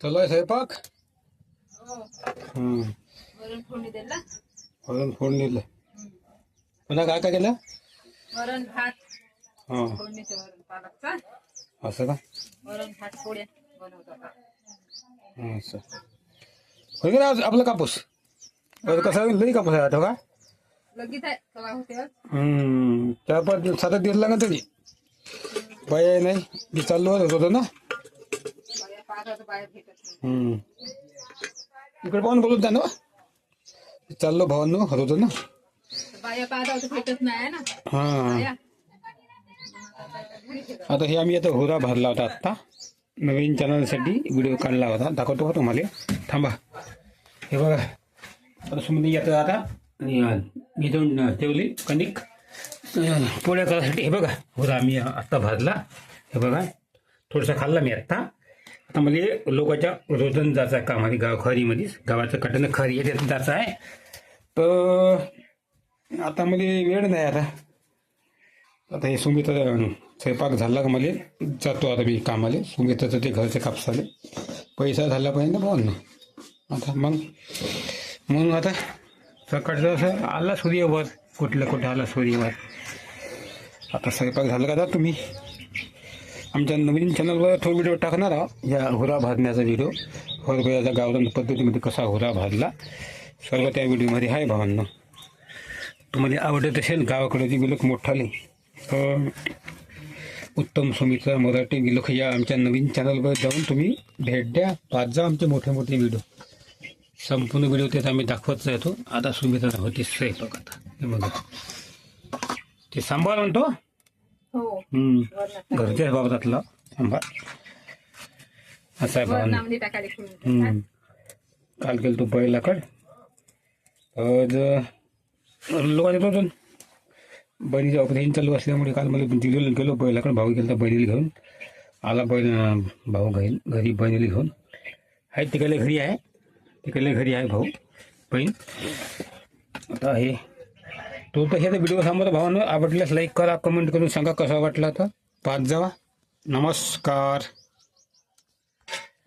चालू आहे स्वयंपाक हो हम्म. वरण फोडणी दिला वरण फोडून दिलं पुन्हा काय काय केलं वरण भात हां फोडणीचं वरण पालकचा असं का वरण भात पोळ्या बनवतो आता हं, असं होय का आपला कापूस अरे कसा? लई कापूस आहे आठव का लगेच आहे कवा होते आज? हम्म. चार पाच दिवस सात आठ दिवस लागत तरी बाय नाही मी चाललो होतो ना बाया पाहता तर बाहेर भेटत नाही हम्म. इकडे पाहून बोलत जा ना. चाललो भावांनो होतो ना. तर बाया पाहता तर भेटत नाही ना. हां. आता हे आम्ही आता होरा भरला होता आत्ता. नवीन चॅनलसाठी व्हिडिओ काढला होता. दाखवतो का तुम्हाला. थांबा. हे बघा. आता सुमती येतं आता. मी दोन ठेवली. कणिक. पोळ्या करायसाठी. हे बघा. होरा आम्ही आत्ता भरला. हे बघा. थोडंसं खाल्ला मी आत्ता. आता मला लोकांच्या रोजन जायचं आहे कामाने गाव खरीमध्येच. गावाचं कटणं खरी आहे जायचं आहे. तर आता मला वेळ नाही आता. आता हे सुमित स्वयंपाक झाला का मला जातो आता मी कामाले. सुमिताचं ते घरचे कापसाले पैसा झाला पाहिजे ना भाऊ आता मग मग आता सकाळचं असं आला सूर्यवर. कुठलं कुठं आला सूर्यवर. आता स्वयंपाक झाला का जा तुम्ही? आमच्या नवीन चॅनलवर तो व्हिडिओ टाकणार आहोत. या हुरा भाजण्याचा व्हिडिओ हरभऱ्याचा गावरान पद्धतीमध्ये कसा हुरा भाजला. सर्व त्या व्हिडिओमध्ये आहे भावांना. तुम्हाला आवडत असेल गावाकडे जी विलख मोठाले तर उत्तम सुमित्रा मराठी विलक या आमच्या नवीन चॅनलवर जाऊन तुम्ही भेट द्या. पाच जा आमचे मोठे मोठे व्हिडिओ संपूर्ण व्हिडिओ त्यात आम्ही दाखवत राहतो आता सुमित्रा होती स्वयंपाक आता. हे बघा. ते सांभाळ म्हणतो हो. हम्म. वरणात घरच्या बाबतातला सांबार असा आहे हम्म. काल गेलो तो बैलाकड. आज लोकांच्या तो बहिणीच्या ऑपरेशन चालू असल्यामुळे काल मला दिलेलं गेलो. बैलाकडे भाऊ गेला बहिणीला घेऊन. आला बैल भाऊ घरी घरी बहिणीला घेऊन. आहे तिकडल्या घरी आहे. तिकडल्या घरी आहे भाऊ. बहीण. आता हे तो तर व्हिडिओ सांगतो भावानं. आवडल्यास लाईक करा कमेंट करून सांगा कसा वाटला तर. पाच जावा. नमस्कार.